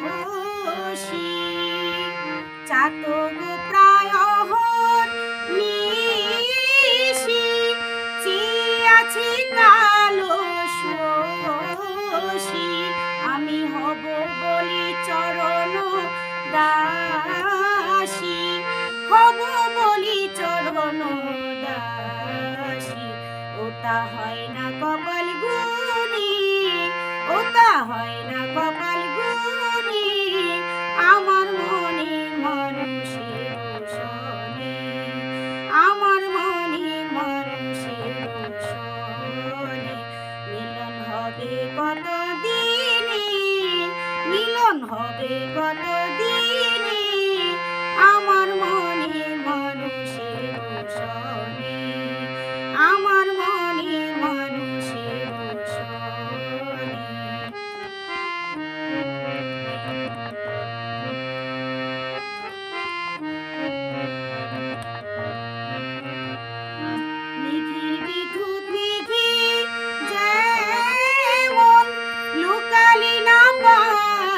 ঘোষী চাতক প্রায় নিশি চিয়াছি কালো সোষী আমি হব বলি চরণ দা হবে কত দিনে আমার মনে মানুষের সনে আমার মনে মানুষের সনে নিধির বিদ্যুৎ পায়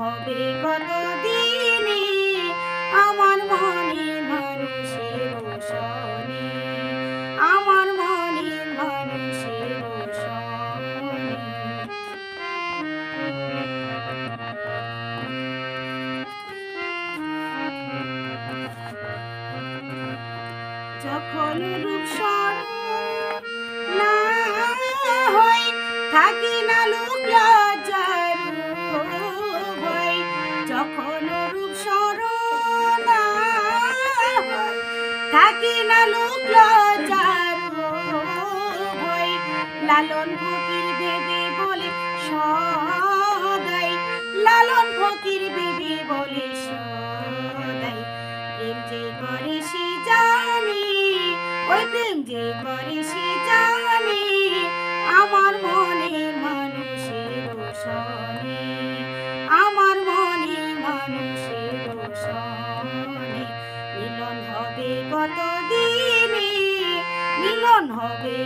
হবে কত দিনে আমার মনের মানুষের সনে আমার মনের মানুষের সনে যখন রূপসর থাকি না লোক লজ্জার ভয় লালন ফকির বেবি বলে সদাই, লালন ফকির বেবি বলে সদাই। প্রেম যে করে সে জানি, ওই প্রেম যে করে সে হবে